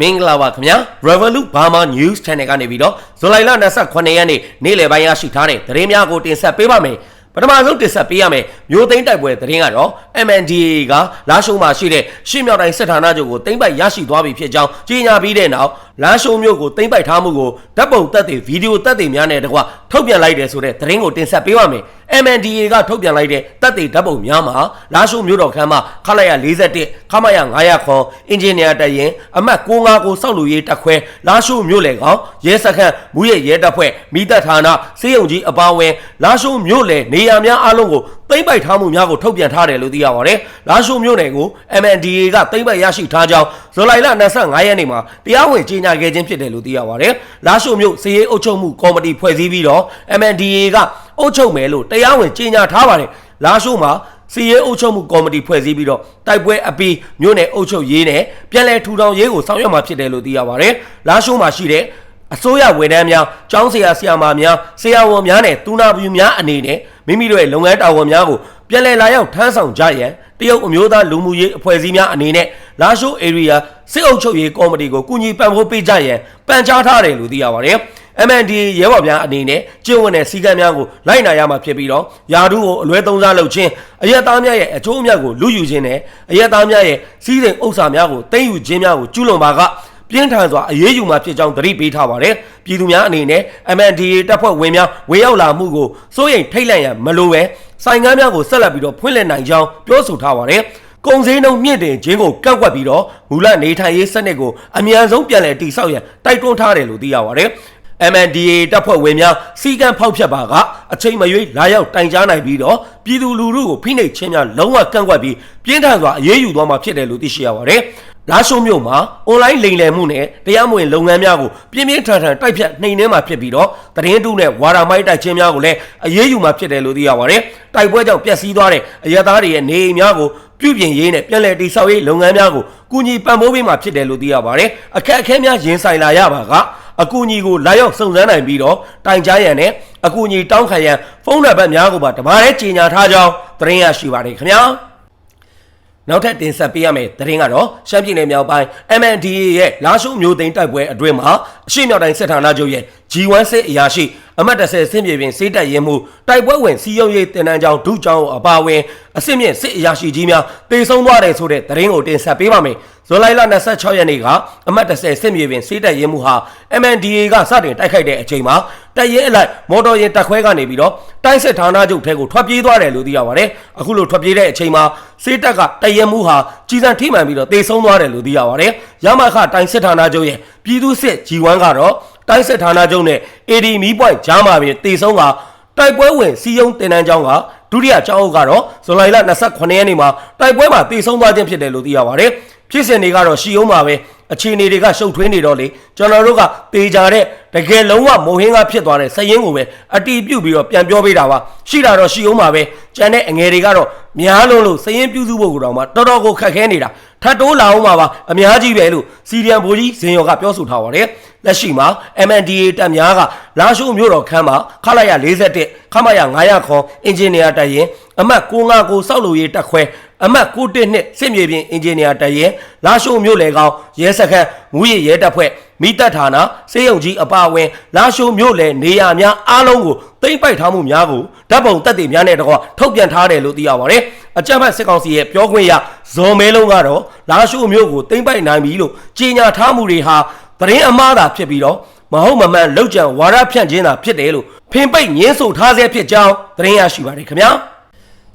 မင်္ဂလာပါခင်ဗျာ Revolut Burma News Channel ကနေပြီးတော့ဇူလိုင်လ28ရက်နေ့နေ့လယ်ပိုင်းရရှိထားတဲ့သတင်းများကိုတင်ဆက်ပေးပါမယ်ပထမဆုံးတင်ဆက်ပေးရမယ်မျိုးသိန်းတိုက်ပွဲသတင်းကတော့ MNDAA ကလာရှုံမှာရှိတဲ့ရှစ်မြောက်တိုင်းစစ်ဌာနချုပ်ကိုသိမ်းပိုက်ရရှိသွားပြီဖြစ်ကြောင်းကြေညာပြီးတဲ့နောက် လာရှုံမြို့ကိုသိမ်းပိုက်ထားမှုကိုဓာတ်ပုံတက်တွေဗီဒီယိုတက်တွေများနဲ့တကွထုတ်ပြန်လိုက်တယ်ဆိုတဲ့သတင်းကိုတင်ဆက်ပေးပါမယ် MNDAA ကထုတ်ပြန်လိုက်တဲ့တက်တွေဓာတ်ပုံများမှာလာရှုံမြို့တော်ခမ်းမှာခလာရ41ခမရ900ခွန်အင်ဂျင်နီယာတရင်အမှတ်95ကိုစောက်လူရေးတက်ခွဲလာရှုံမြို့လေကောင်ရဲစခန်းမူရဲ့ရဲတပ်ဖွဲ့မိသက်ဌာနစေယုံကြီးအပါအဝင်လာရှုံမြို့လေနေရာများအလုံးကိုသိမ့်ပိုက်ထားမှုများကိုထုတ်ပြန်ထားတယ်လို့သိရပါတယ်။လာရှုံမြို့နယ်ကို MNDAA ကသိမ့်ပိုက်ရရှိထားကြောင်းဇူလိုင်လ25ရက်နေ့မှာတရားဝင်ကြေညာခဲ့ခြင်းဖြစ်တယ်လို့သိရပါတယ်။လာရှုံမြို့စည်ရေးအုပ်ချုပ်မှုကော်မတီဖွဲ့စည်းပြီးတော့ MNDAA ကအုပ်ချုပ်မယ်လို့တရားဝင်ကြေညာထားပါတယ်။လာရှုံမှာစီရဲအုပ်ချုပ်မှုကော်မတီဖွဲ့စည်းပြီးတော့တိုက်ပွဲအပီးမြို့နယ်အုပ်ချုပ်ရေးနဲ့ပြည်လဲထူထောင်ရေးကိုဆောင်ရွက်မှာဖြစ်တယ်လို့သိရပါတယ်။လာရှုံမှာရှိတဲ့အစိုးရဝန်ထမ်းများ၊ကျောင်းဆရာဆရာမများ၊ဆရာဝန်များနဲ့တူနာပြူများအနေနဲ့ မိမိတို့ရဲ့လုပ်ငန်းတာဝန်များကိုပြည်လဲလာရောက်ထမ်းဆောင်ကြရန်တရုတ်အမျိုးသားလူမှုရေးအဖွဲ့အစည်းများအနေနဲ့လာရှိုး area စစ်အုပ်ချုပ်ရေးကော်မတီကိုကူညီပံ့ပိုးပေးကြရန်ပန်ကြားထားတယ်လို့သိရပါတယ်။ MND ရဲဘော်များအနေနဲ့ကျင့်ဝတ်တဲ့စီကံများကိုလိုက်နာရမှာဖြစ်ပြီးတော့ယာဒုကိုအလွဲသုံးစားလုပ်ခြင်းအရက်သားများရဲ့အကျိုးအမြတ်ကိုလူယူခြင်းနဲ့အရက်သားများရဲ့စီးစိမ်ဥစ္စာများကိုသိမ်းယူခြင်းများကိုကျူးလွန်ပါက ပြင်းထန်စွာအရေးယူမှာဖြစ်ကြောင်းသတိပေးထားပါတယ်။ပြည်သူများအနေနဲ့ MNDA တပ်ဖွဲ့ဝင်များဝေရောက်လာမှုကိုစိုးရိမ်ထိတ်လန့်ရန်မလိုပဲဆိုင်ကမ်းများကိုဆက်လက်ပြီးတော့ဖွင့်လှစ်နိုင်ကြောင်းပြောဆိုထားပါတယ်။ကုန်စည်နှုန်းမြင့်တင်ခြင်းကိုကန့်ကွက်ပြီးတော့မူလနေထိုင်ရေးစနစ်ကိုအမြန်ဆုံးပြန်လည်တည်ဆောက်ရန်တိုက်တွန်းထားတယ်လို့သိရပါတယ်။ MNDA တပ်ဖွဲ့ဝင်များစီကံဖောက်ဖြတ်ပါကအချိန်မရွေးလာရောက်တိုင်ကြားနိုင်ပြီးတော့ပြည်သူလူထုကိုဖိနှိပ်ခြင်းများလုံးဝကန့်ကွက်ပြီးပြင်းထန်စွာအရေးယူသွားမှာဖြစ်တယ်လို့သိရှိရပါတယ်။ လာရှုံမြို့မှာအွန်လိုင်းလိမ်လည်မှုနဲ့တရားမဝင်လုပ်ငန်းများကိုပြင်းပြင်းထန်ထန်တိုက်ဖြတ်နှိမ်နင်းမှာဖြစ်ပြီးတော့သတင်းတုနဲ့ဝါဒမိုက်တိုက်ခြင်းများကိုလည်းအရေးယူမှာဖြစ်တယ်လို့သိရပါတယ်။တိုက်ပွဲကြောင့်ပျက်စီးသွားတဲ့အရသားတွေရဲ့နေအိမ်များကိုပြုပြင်ရေးနဲ့ပြည်လည်တိဆောက်ရေးလုပ်ငန်းများကိုကူညီပံ့ပိုးပေးမှာဖြစ်တယ်လို့သိရပါတယ်။အခက်အခဲများရင်ဆိုင်လာရပါကအကူအညီကိုလာရောက်စုံစမ်းနိုင်ပြီးတော့တိုင်ကြားရန်နဲ့အကူအညီတောင်းခံရန်ဖုန်းနံပါတ်များကိုပါတပါးတည်းကြီးညာထားကြောင်းသတင်းရရှိပါတယ်ခင်ဗျာ နောက်ထပ်တင်ဆက်ပေးရမယ့်သတင်းကတော့ရှမ်းပြည်နယ်မြောက်ပိုင်း MNDA ရဲ့လာရှုမျိုးသိန်းတိုက်ပွဲအတွင်းမှာအရှိမြောက်တိုင်းစစ်ဌာနချုပ်ရဲ့ G1 စစ်အရာရှိအမတ်30ဆင့်ပြေပင်စေးတက်ရင်မှုတိုက်ပွဲဝင်စီယုံရေးတင်နန်းကြောင်ဒုကြောင်အပါဝင်အစစ်မြင့်စစ်အရာရှိကြီးများတေဆုံးသွားတယ်ဆိုတဲ့သတင်းကိုတင်ဆက်ပေးပါမယ်ဇွန်လ26ရက်နေ့ကအမတ်30ဆင့်ပြေပင်စေးတက်ရင်မှုဟာ MNDA ကစတင်တိုက်ခိုက်တဲ့အချိန်မှာ တပ်ရဲအလိုက်မော်တော်ယာဉ်တက်ခွဲကနေပြီးတော့တိုင်းစစ်ဌာနချုပ်ထဲကိုထွက်ပြေးသွားတယ်လို့သိရပါတယ်အခုလိုထွက်ပြေးတဲ့အချိန်မှာစေးတက်ကတရဲမှုဟာကြီးစံထိမှန်ပြီးတော့တေဆုံးသွားတယ်လို့သိရပါတယ်ရမခတိုင်းစစ်ဌာနချုပ်ရဲ့ပြည်သူစစ် G1 ကတော့တိုင်းစစ်ဌာနချုပ်နဲ့ AD မီးပွိုင်ဂျားမှာပင်တေဆုံးကတိုက်ပွဲဝင်စီယုံတင်တန်းကျောင်းကဒုတိယကျောင်းအုပ်ကတော့ဇွန်လ28ရက်နေ့မှာတိုက်ပွဲမှာတေဆုံးသွားခြင်းဖြစ်တယ်လို့သိရပါတယ်ဖြစ်စဉ်တွေကတော့ရှီယုံမှာပဲအခြေအနေတွေကရှုပ်ထွေးနေတော့လေကျွန်တော်တို့ကတေချာတဲ့ တကယ်လုံးဝမိုဟင်းကဖြစ်သွားတဲ့စရင်ကိုပဲအတီးပြုတ်ပြီးတော့ပြန်ပြောပေးတာပါရှိတာတော့ရှီအောင်ပါပဲကျန်တဲ့အငယ်တွေကတော့များလုံးလို့စရင်ပြုစုဖို့ကတော့မှတော်တော်ကိုခက်ခဲနေတာထပ်တိုးလာအောင်ပါပါအများကြီးပဲလို့စီရီယံဘိုးကြီးဇင်ရော်ကပြောဆိုထားပါတယ်လက်ရှိမှာ MNDA တပ်များကလာရှိုးမြို့တော်ခမ်းမှာခလာရ41ခမရ900ခွန်အင်ဂျင်နီယာတပ်ရင်အမှတ်959စောက်လို့ရေးတပ်ခွဲ အမှတ်91နှစ်စစ်မြေပြင်အင်ဂျင်နီယာတရင်လာရှိုးမြို့လေကောင်ရဲစခန်းမူရရဲတပ်ဖွဲ့မိတပ်ဌာနစေယုံကြီးအပါအဝင်လာရှိုးမြို့လေနေရာများအားလုံးကိုသိမ့်ပိုက်ထားမှုများကိုဓာတ်ပုံတက်တွေများနဲ့တကွထုတ်ပြန်ထားတယ်လို့သိရပါတယ်အကြမ်းဖက်စစ်ကောင်စီရဲ့ပြောခွင့်ရဇော်မဲလုံးကတော့လာရှိုးမြို့ကိုသိမ့်ပိုက်နိုင်ပြီလို့ကြေညာထားမှုတွေဟာသတင်းအမှားသာဖြစ်ပြီးတော့မဟုတ်မမှန်လောက်ကြံဝါရဖြန့်ခြင်းသာဖြစ်တယ်လို့ဖင်ပိတ်ငင်းဆိုထားဆဲဖြစ်ကြောင်းသတင်းရရှိပါတယ်ခင်ဗျာ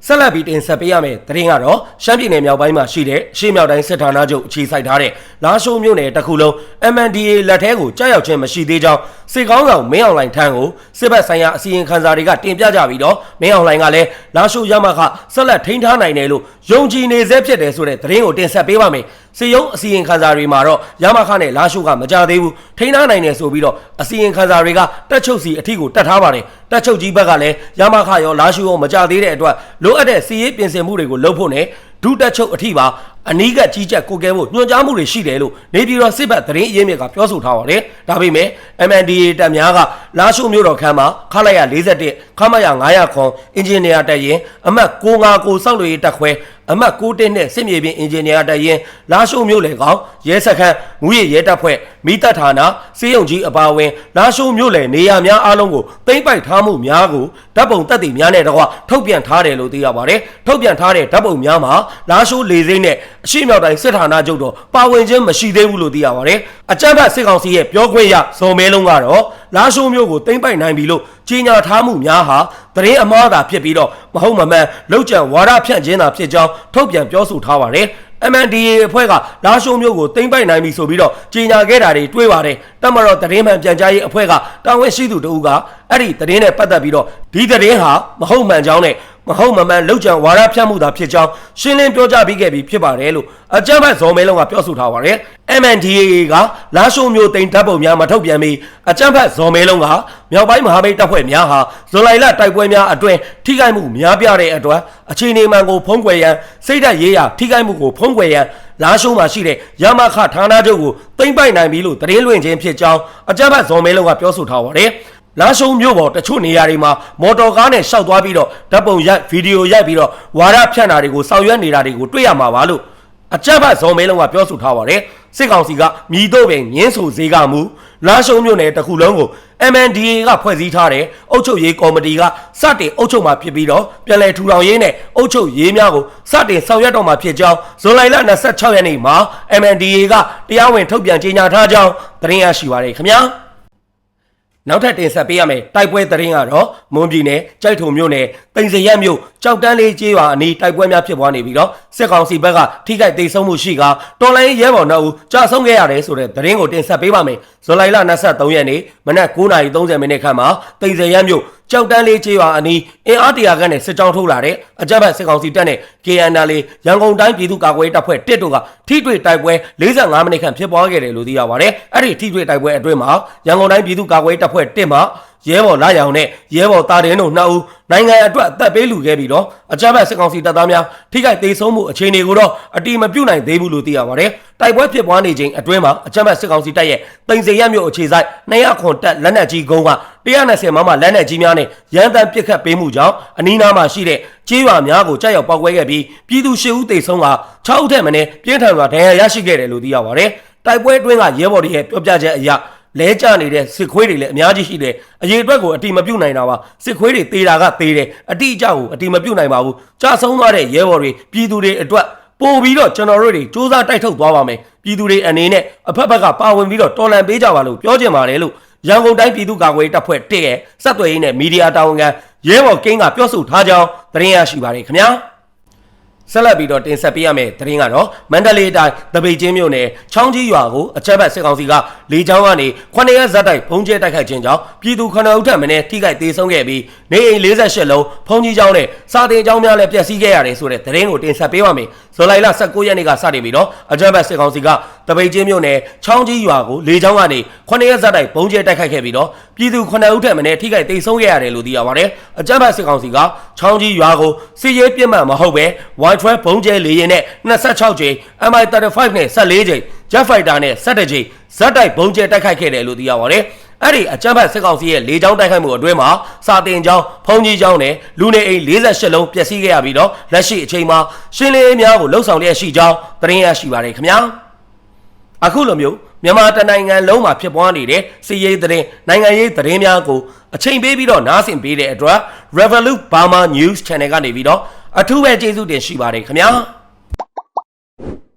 ဆက်လက်ပြီးတင်ဆက်ပေးရမယ့်သတင်းကတော့ရှမ်းပြည်နယ်မြောက်ပိုင်းမှာရှိတဲ့ရှေ့မြောက်တိုင်းစစ်ဌာနချုပ်အခြေစိုက်ထားတဲ့လာရှိုးမြို့နယ်တစ်ခုလုံး MNDA လက်ထဲကိုကြားရောက်ခြင်းမရှိသေးကြောင်းစစ်ကောင်းဆောင်မင်းအောင်လှိုင်ထံကိုစစ်ဘက်ဆိုင်ရာအစည်းအဝေးခန်းစာတွေကတင်ပြကြပြီးတော့မင်းအောင်လှိုင်ကလည်းလာရှိုးရမခဆက်လက်ထိန်းထားနိုင်တယ်လို့ယုံကြည်နေစေဖြစ်တယ်ဆိုတဲ့သတင်းကိုတင်ဆက်ပေးပါမယ် စီယုံအစီရင်ခံစာတွေမှာတော့ရမခနဲ့လာရှုကမကြသေးဘူးထိန်းထားနိုင်တယ်ဆိုပြီးတော့အစီရင်ခံစာတွေကတက်ချုပ်စီအထီကိုတက်ထားပါတယ်တက်ချုပ်ကြီးဘက်ကလည်းရမခရောလာရှုရောမကြသေးတဲ့အတွက်လိုအပ်တဲ့စီရေးပြင်ဆင်မှုတွေကိုလုပ်ဖို့နဲ့ဒုတက်ချုပ်အထီပါအနီးကကြီးကြပ်ကိုကဲဖို့ညွှန်ကြားမှုတွေရှိတယ်လို့နေပြည်တော်စစ်ဘက်သတင်းအရင်းမြစ်ကပြောဆိုထားပါတယ်။ဒါပေမဲ့ MNDAA တပ်များကလာရှိုးမြို့တော်ခန်းမှာခလာရ41ခမရ900ခွန်အင်ဂျင်နီယာတပ်ရင်အမှတ်659စောက်လို့ရေးတပ်ခွဲအမှတ်6နဲ့စစ်မြေပြင်အင်ဂျင်နီယာတပ်ရင်လာရှိုးမြို့လေကောင်ရဲစခန်းငွေရဲတပ်ဖွဲ့မိတပ်ဌာနစေယုံကြီးအပါအဝင်လာရှိုးမြို့လေနေရာများအားလုံးကိုသိမ့်ပိုက်ထားမှုများကိုဓာတ်ပုံတက်တည်များနဲ့တကွထုတ်ပြန်ထားတယ်လို့သိရပါတယ်။ထုတ်ပြန်ထားတဲ့ဓာတ်ပုံများမှာလာရှိုးလေစိမ့်နဲ့ အရှိမြောက်တိုင်းစစ်ဌာနချုပ်တော့ပါဝင်ခြင်းမရှိသေးဘူးလို့သိရပါတယ်။အကြမ်းဖက်စစ်ကောင်စီရဲ့ပြောခွင့်ရဇော်မဲလုံးကတော့လာရှိုးမျိုးကိုသိမ့်ပိုက်နိုင်ပြီလို့ကြီးညာထားမှုများဟာသတင်းအမှားသာဖြစ်ပြီးတော့မဟုတ်မမှန်လောက်ကျန်ဝါဒဖြန့်ခြင်းသာဖြစ်ကြောင်းထုတ်ပြန်ပြောဆိုထားပါတယ်။ MNDAA အဖွဲ့ကလာရှိုးမျိုးကိုသိမ့်ပိုက်နိုင်ပြီဆိုပြီးတော့ကြီးညာခဲ့တာတွေတွေ့ပါတယ်။တမတော်သတင်းမှန်ပြန်ကြားရေးအဖွဲ့ကတာဝန်ရှိသူတဦးကအဲ့ဒီသတင်းနဲ့ပတ်သက်ပြီးတော့ဒီသတင်းဟာမဟုတ်မှန်ကြောင်းနဲ့ မဟုတ်မမှန်လောက်ကျန်ဝါဒဖြန့်မှုသာဖြစ်ကြောင်းရှင်းလင်းပြောကြားပြီးခဲ့ပြီးဖြစ်ပါတယ်လို့အကြမ်းဖက်ဇော်မဲလုံးကပြောဆိုထားပါတယ်။ MNDAA ကလာရှိုးမျိုးတိန်တပ်ပုံများမထုတ်ပြန်ပြီးအကြမ်းဖက်ဇော်မဲလုံးကမြောက်ပိုင်းမဟာမိတ်တပ်ဖွဲ့များဟာဇွန်လလတိုက်ပွဲများအတွင်ထိခိုက်မှုများပြတဲ့အတွက်အခြေအနေမှန်ကိုဖုံးကွယ်ရန်စိတ်ဓာတ်ရေးရာထိခိုက်မှုကိုဖုံးကွယ်ရန်လာရှိုးမှာရှိတဲ့ရမခဌာနချုပ်ကိုတိမ့်ပိုက်နိုင်ပြီလို့သတင်းလွှင့်ခြင်းဖြစ်ကြောင်းအကြမ်းဖက်ဇော်မဲလုံးကပြောဆိုထားပါတယ်။ လာရှုံမြို့ပေါ်တချို့နေရာတွေမှာမော်တော်ကားနဲ့ရှောက်သွားပြီးတော့ဓာတ်ပုံရိုက်ဗီဒီယိုရိုက်ပြီးတော့ဝါရဖြန့်တာတွေကိုဆောင်ရွက်နေတာတွေကိုတွေ့ရမှာပါလို့အကြမ်းဖက်ဇော်မဲလုံးကပြောဆိုထားပါတယ်စစ်ကောင်စီကမြည်တော့ပင်ငင်းဆိုဈေးကမူလာရှုံမြို့နယ်တစ်ခုလုံးကို MNDA ကဖွဲ့စည်းထားတဲ့အုပ်ချုပ်ရေးကော်မတီကစတင်အုပ်ချုပ်မှာဖြစ်ပြီးတော့ပြည်내ထူထောင်ရေးနဲ့အုပ်ချုပ်ရေးများကိုစတင်ဆောင်ရွက်တော့မှာဖြစ်ကြောင်းဇွန်လ26ရက်နေ့မှာ MNDA ကတရားဝင်ထုတ်ပြန်ကြေညာထားကြောင်းသတင်းရရှိပါရခင်ဗျာ နောက်ထပ်တင်ဆက်ပေးရမယ်တိုက်ပွဲသတင်းကတော့မွန်ပြည်နယ်ကြိုက်ထုံမြို့နယ်တိန်စရက်မြို့ကြောက်တန်းလေးကျေးရွာအနီးတိုက်ပွဲများဖြစ်ပွားနေပြီးတော့စစ်ကောင်စီဘက်ကထိခိုက်ဒေဆုံးမှုရှိကတော်လိုင်းရဲဘော်နှုတ်ကြာဆုံးခဲ့ရတယ်ဆိုတဲ့သတင်းကိုတင်ဆက်ပေးပါမယ်ဇူလိုင်လ23ရက်နေ့မနက်9:30မိနစ်ခန့်မှာတိန်စရက်မြို့ ကြောက်တန်းလေးကျေးရွာအနီးအင်အားတရာခန့်နဲ့စစ်ကြောင်းထုတ်လာတဲ့အကြမ်းဖက်စစ်ကောင်စီတပ်နဲ့ KNL ရန်ကုန်တိုင်းပြည်သူ့ကာကွယ်ရေးတပ်ဖွဲ့တစ်တို့ကထိတွေ့တိုက်ပွဲ45မိနစ်ခန့်ဖြစ်ပွားခဲ့တယ်လို့သိရပါတယ်အဲ့ဒီထိတွေ့တိုက်ပွဲအတွင်းမှာရန်ကုန်တိုင်းပြည်သူ့ကာကွယ်ရေးတပ်ဖွဲ့တစ်မှာ ရဲဘော်လာရောင်နဲ့ရဲဘော်တာတင်တို့နှစ်ဦးနိုင်ငံအတွက်အသက်ပေးလူခဲ့ပြီးတော့အကြမ်းဖက်စစ်ကောင်စီတပ်သားများထိခိုက်သေးဆုံးမှုအခြေအနေကိုတော့အတိမပြုတ်နိုင်သေးဘူးလို့သိရပါတယ်။တိုက်ပွဲဖြစ်ပွားနေချိန်အတွင်းမှာအကြမ်းဖက်စစ်ကောင်စီတပ်ရဲ့တိန်စရက်မြို့အခြေစိုက်200ခွန်တပ်လက်နက်ကြီးကုန်းက120မမလက်နက်ကြီးများနဲ့ရန်တမ်းပစ်ခတ်ပေးမှုကြောင့်အနီးနားမှာရှိတဲ့ကျေးရွာများကိုကြောက်ရောက်ပောက်ကွဲခဲ့ပြီးပြည်သူ၈ဦးသေဆုံးက6ဦးထက်မနည်းပြင်းထန်စွာဒဏ်ရာရရှိခဲ့တယ်လို့သိရပါတယ်။တိုက်ပွဲအတွင်းကရဲဘော်တွေရဲ့ပြောပြချက်အရ လဲကျနေတဲ့စစ်ခွေးတွေလည်းအများကြီးရှိတယ်အရေးအတွက်ကိုအတိမပြုတ်နိုင်တာပါစစ်ခွေးတွေတေးတာကတေးတယ်အတိအကျကိုအတိမပြုတ်နိုင်ပါဘူးကြာဆုံးသွားတဲ့ရဲဘော်တွေပြည်သူတွေအတွက်ပို့ပြီးတော့ကျွန်တော်တို့တွေစူးစမ်းတိုက်ထုတ်သွားပါမယ်ပြည်သူတွေအနေနဲ့အဖက်ဖက်ကပါဝင်ပြီးတော့တော်လန်ပေးကြပါလို့ပြောချင်ပါတယ်လို့ရန်ကုန်တိုင်းပြည်သူ့ကာကွယ်ရေးတပ်ဖွဲ့တရဲ့စက်သွယ်ရေးနဲ့မီဒီယာတာဝန်ခံရဲဘော်ကင်းကပြောဆိုထားကြောင်းသတင်းရရှိပါတယ်ခင်ဗျာ ဆက်လက်ပြီးတော့တင်ဆက်ပေးရမယ့်သတင်းကတော့မန္တလေးတိုင်းတပိတ်ချင်းမြို့နယ်ချောင်းကြီးရွာကိုအချက်ဘက်စစ်ကောင်စီကလေကြောင်းကနေ9ရက်ဇက်တိုက်ဘုံကျဲတိုက်ခိုက်ခြင်းကြောင့်ပြည်သူ9ဦးထပ်မင်းထိခိုက်သေးဆုံးခဲ့ပြီးနေအိမ်48လုံးဖုံကြီးကျောင်းနဲ့စာတင်ကျောင်းများလည်းပျက်စီးခဲ့ရတယ်ဆိုတဲ့သတင်းကိုတင်ဆက်ပေးပါမယ်။ဇူလိုင်လ19ရက်နေ့ကစတင်ပြီးတော့အချက်ဘက်စစ်ကောင်စီကတပိတ်ချင်းမြို့နယ်ချောင်းကြီးရွာကိုလေကြောင်းကနေ9ရက်ဇက်တိုက်ဘုံကျဲတိုက်ခိုက်ခဲ့ပြီးတော့ပြည်သူ9ဦးထပ်မင်းထိခိုက်သေးဆုံးခဲ့ရတယ်လို့သိရပါတယ်။အချက်ဘက်စစ်ကောင်စီကချောင်းကြီးရွာကိုစီရေးပြစ်မှတ်မဟုတ်ပဲ White Trail ဘုံကျဲလေရင်နဲ့26ကြိမ် MI35 နဲ့14ကြိမ် Jet Fighter နဲ့17ကြိမ်ဇက်တိုက်ဘုံကျဲတိုက်ခိုက်ခဲ့တယ်လို့သိရပါတယ်။ အဲ့ဒီအကြမ်းဖက်စစ်ကောင်စီရဲ့လေကြောင်းတိုက်ခိုက်မှုအတွင်းမှာစာတင်ကျောင်းဖုံကြီးကျောင်းနဲ့လူနေအိမ်48လုံးပျက်စီးခဲ့ရပြီးတော့လက်ရှိအချိန်မှာရှင်းလင်းရေးများကိုလှုပ်ဆောင်လျက်ရှိကြောင်းသတင်းရရှိပါတယ်ခင်ဗျာ။အခုလိုမျိုးမြန်မာတနိုင်ငံလုံးမှာဖြစ်ပွားနေတဲ့စီးရေးသတင်းနိုင်ငံရေးသတင်းများကိုအချိန်ပေးပြီးတော့နားဆင်ပေးတဲ့အတွက် Revolut Burma News Channel ကနေပြီးတော့အထူးပဲကျေးဇူးတင်ရှိပါတယ်ခင်ဗျာ။